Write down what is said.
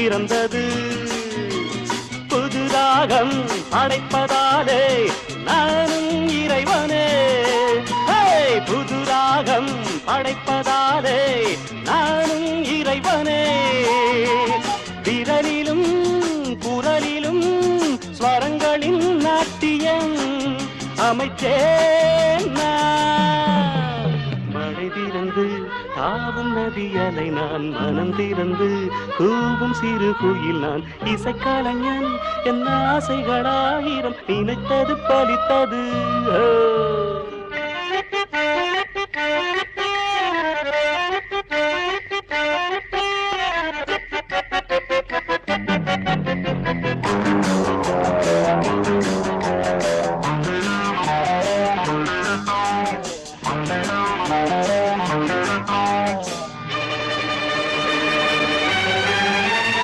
பிறந்தது புதுராகம் அடைப்பதாலே நானும் இறைவனே. புதுராகம் படைப்பதாலே நானும் இறைவனே. விரலிலும் குரலிலும் ஸ்வரங்களின் நாட்டியம் அமைச்சே பாவும் நதியலை நான் மனம் திறந்து கூவும் சிறு குயில் நான் இசைக்கலைஞன் என் ஆசைகளாயிரம் நினைத்தது பலித்தது